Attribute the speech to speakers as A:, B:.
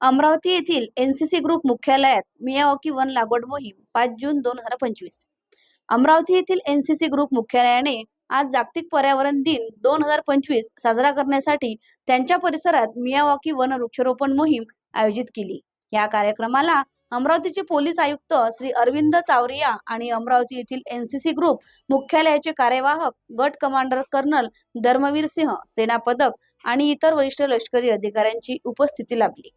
A: अमरावती येथील NCC group मुख्यालयात Miyawaki वन लागवड मोहीम पाच जून दोन हजार पंचवीस. अमरावती येथील एनसीसी ग्रुप मुख्यालयाने आज जागतिक पर्यावरण दिन दोन हजार पंचवीस साजरा करण्यासाठी त्यांच्या परिसरात मियावाकी वन वृक्षारोपण मोहीम आयोजित केली. या कार्यक्रमाला अमरावतीचे पोलीस आयुक्त श्री अरविंद चावरिया आणि अमरावती येथील एनसीसी ग्रुप मुख्यालयाचे कार्यवाहक गट कमांडर कर्नल धर्मवीर सिंह सेना पदक आणि इतर वरिष्ठ लष्करी अधिकाऱ्यांची उपस्थिती लाभली.